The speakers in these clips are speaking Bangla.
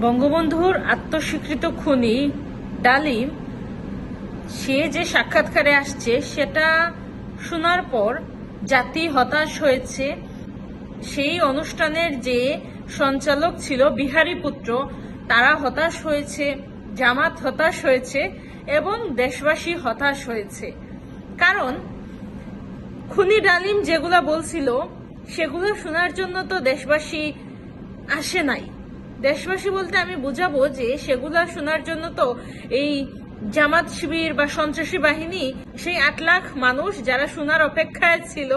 বঙ্গবন্ধুর আত্মস্বীকৃত খুনি ডালিম, সে যে সাক্ষাৎকারে আসছে, সেটা শোনার পর জাতি হতাশ হয়েছে। সেই অনুষ্ঠানের যে সঞ্চালক ছিল বিহারী পুত্র, তারা হতাশ হয়েছে, জামাত হতাশ হয়েছে এবং দেশবাসী হতাশ হয়েছে। কারণ, খুনি ডালিম যেগুলা বলছিল, সেগুলো শোনার জন্য তো দেশবাসী আসে নাই। দেশবাসী বলতে আমি বুঝাবো যে সেগুলা শোনার জন্য তো এই জামাত শিবির বা সন্ত্রাসী বাহিনী, সেই আট লাখ মানুষ যারা শোনার অপেক্ষায় ছিল,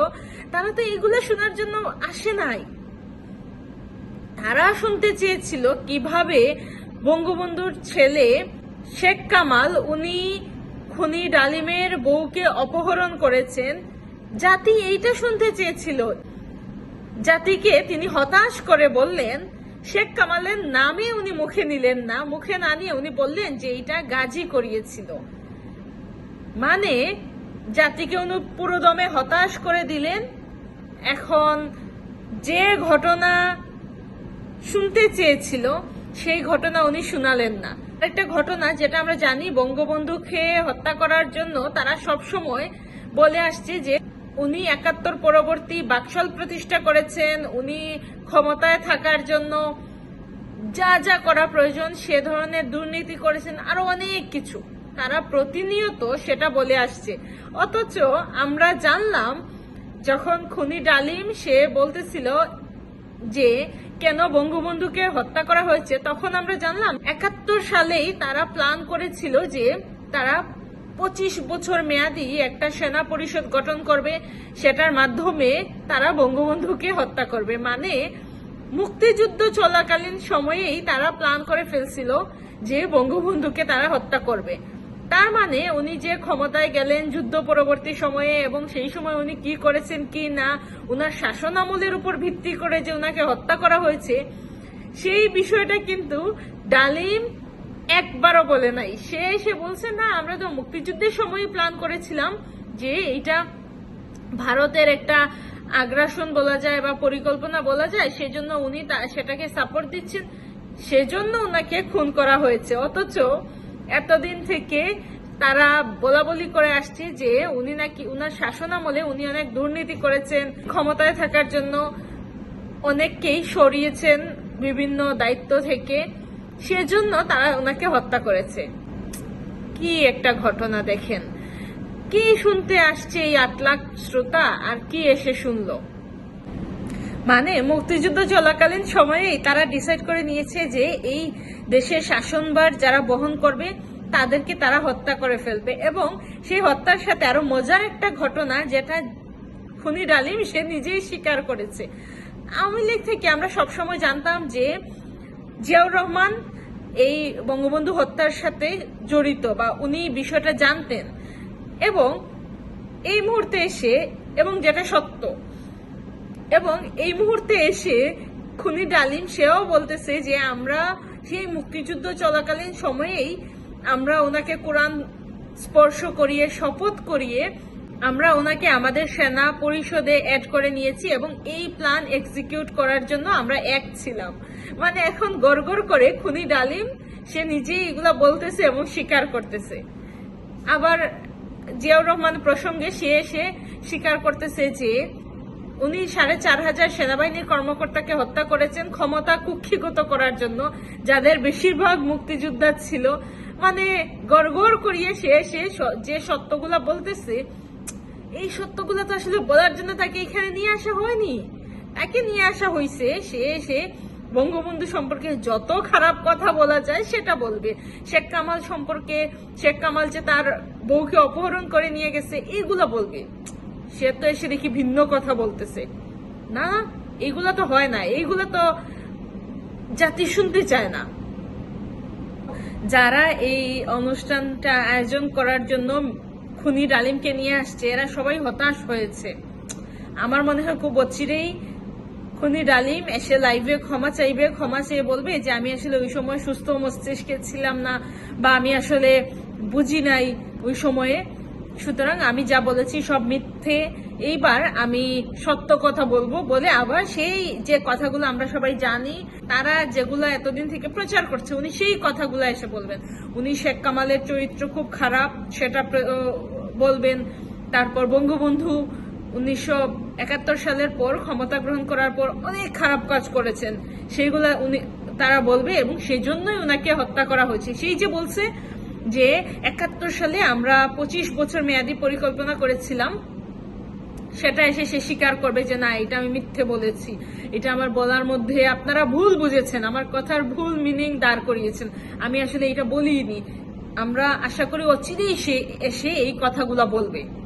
তারা তো এগুলো শোনার জন্য আসে নাই। তারা শুনতে চেয়েছিল কীভাবে বঙ্গবন্ধুর ছেলে শেখ কামাল, উনি খুনি ডালিমের বউকে অপহরণ করেছেন। জাতি এইটা শুনতে চেয়েছিল। জাতিকে তিনি হতাশ করে বললেন শেখ কামালের নামে উনি মুখে নিলেন না, মুখে না নিয়ে উনি বললেন যে এটা গাজী করিয়েছিল। মানে জাতিকে উনি পুরোদমে হতাশ করে দিলেন। এখন যে ঘটনা শুনতে চেয়েছিল, সেই ঘটনা উনি শুনালেন না। একটা ঘটনা যেটা আমরা জানি, বঙ্গবন্ধুকে হত্যা করার জন্য তারা সব সময় বলে আসছে যে উনি একাত্তর পরবর্তী বাকশাল প্রতিষ্ঠা করেছেন, উনি ক্ষমতায় থাকার জন্য যা যা করা প্রয়োজন সে ধরনের দুর্নীতি করেছেন, আরও অনেক কিছু। তারা প্রতিনিয়ত সেটা বলে আসছে। অথচ আমরা জানলাম, যখন খুনি ডালিম সে বলতেছিল যে, কেন বঙ্গবন্ধুকে হত্যা করা হয়েছে? তখন আমরা জানলাম, একাত্তর সালেই তারা প্ল্যান করেছিল যে তারা পঁচিশ বছর মেয়াদি একটা সেনা পরিষদ গঠন করবে, সেটার মাধ্যমে তারা বঙ্গবন্ধুকে হত্যা করবে। মানে মুক্তিযুদ্ধ চলাকালীন সময়েই তারা প্ল্যান করে ফেলছিল যে বঙ্গবন্ধুকে তারা হত্যা করবে। তার মানে উনি যে ক্ষমতায় গেলেন যুদ্ধ পরবর্তী সময়ে এবং সেই সময় উনি কি করেছেন কি না, উনার শাসন আমলের উপর ভিত্তি করে যে উনাকে হত্যা করা হয়েছে, সেই বিষয়টা কিন্তু ডালিম একবারও বলে নাই। সে এসে বলছে, না, আমরা তো মুক্তিযুদ্ধের সময় প্ল্যান করেছিলাম যে এটা ভারতের একটা আগ্রাসন বলা যায় বা পরিকল্পনা বলা যায়, সেজন্য উনি সেটাকে সাপোর্ট দিচ্ছেন। সেজন্য ওনাকে খুন করা হয়েছে। অথচ এতদিন থেকে তারা বলা বলি করে আসছে যে উনি নাকি, উনার শাসন আমলে উনি অনেক দুর্নীতি করেছেন, ক্ষমতায় থাকার জন্য অনেককেই সরিয়েছেন বিভিন্ন দায়িত্ব থেকে। সেজন্য তারা ওনাকে হত্যা করেছে। কি একটা ঘটনা দেখেন। কি শুনতে আসছে এই আট লাখ শ্রোতা, আর কি এসে শুনলো? মানে মুক্তিযুদ্ধ চলাকালীন সময়েই তারা ডিসাইড করে নিয়েছে যে এই দেশের শাসনভার যারা বহন করবে, তাদেরকে তারা হত্যা করে ফেলবে এবং সেই হত্যার সাথে আরও মজার একটা ঘটনা যেটা খুনি ডালিম সে নিজেই স্বীকার করেছে। আওয়ামী লীগ থেকে আমরা সবসময় জানতাম যে জিয়াউর রহমান এই বঙ্গবন্ধু হত্যার সাথে জড়িত বা উনি বিষয়টা জানতেন এবং এই মুহূর্তে এসে, এবং যেটা সত্য, এবং এই মুহূর্তে এসে খুনি ডালিম সেও বলতেছে যে আমরা সেই মুক্তিযুদ্ধ চলাকালীন সময়েই আমরা ওনাকে কোরআন স্পর্শ করিয়ে, শপথ করিয়ে আমরা ওনাকে আমাদের সেনা পরিষদে অ্যাড করে নিয়েছি এবং এই প্ল্যান এক্সিকিউট করার জন্য আমরা এক ছিলাম। মানে এখন গড়গড় করে খুনি ডালিম, সে নিজেই এগুলা বলতেছে এবং স্বীকার করতেছে। আবার জিয়াউর রহমান প্রসঙ্গে সে এসে স্বীকার করতেছে যে, উনি সাড়ে চার হাজার সেনাবাহিনীর কর্মকর্তাকে হত্যা করেছেন ক্ষমতা কুক্ষিগত করার জন্য, যাদের বেশিরভাগ মুক্তিযোদ্ধা ছিল। মানে গড়গড় করিয়ে সে এসে যে সত্যগুলা বলতেছে এই সত্যগুলো তো আসলে বলার জন্য তাকে এখানে নিয়ে আসা হয়নি। তাকে নিয়ে আসা হয়েছে সে এসে বঙ্গবন্ধু সম্পর্কে যত খারাপ কথা বলা যায় সেটা বলবে। শেখ কামাল সম্পর্কে, শেখ কামাল যে তার বউকে অপহরণ করে নিয়ে গেছে, এগুলা বলবে। সে তো এসে দেখি ভিন্ন কথা বলতেছে। না, এগুলা তো হয় না। এইগুলো তো জাতি শুনতে চায় না। যারা এই অনুষ্ঠানটা আয়োজন করার জন্য খুনি ডালিমকে নিয়ে আসছে, এরা সবাই হতাশ হয়েছে। আমার মনে হয় খুব অচিরেই খুনি ডালিম এসে লাইভে ক্ষমা চাইবে, ক্ষমা চেয়ে বলবে যে, আমি আসলে ওই সময় সুস্থ মস্তিষ্কে ছিলাম না বা আমি আসলে বুঝি নাই ওই সময়ে। সুতরাং আমি যা বলেছি সব মিথ্যে এইবার আমি সত্য কথা বলব বলে আবার সেই যে কথাগুলো আমরা সবাই জানি, তারা যেগুলো এতদিন থেকে প্রচার করছে, উনি সেই কথাগুলো এসে বলবেন। উনি শেখ কামালের চরিত্র খুব খারাপ, সেটা বলবেন। তারপর বঙ্গবন্ধু উনিশশো একাত্তর সালের পর ক্ষমতা গ্রহণ করার পর অনেক খারাপ কাজ করেছেন। সেইগুলা উনি, তারা বলবে এবং সেই জন্যই ওনাকে হত্যা করা হয়েছে। সেই যে বলছে যে, একাত্তর সালে আমরা পঁচিশ বছর মেয়াদী পরিকল্পনা করেছিলাম সেটা এসে সে স্বীকার করবে যে না, এটা আমি মিথ্যে বলেছি। এটা আমার বলার মধ্যে আপনারা ভুল বুঝেছেন, আমার কথার ভুল মিনিং দাঁড় করিয়েছেন। আমি আসলে এটা বলিনি। আমরা আশা করি অচিরেই সে এসে এই কথাগুলো বলবে।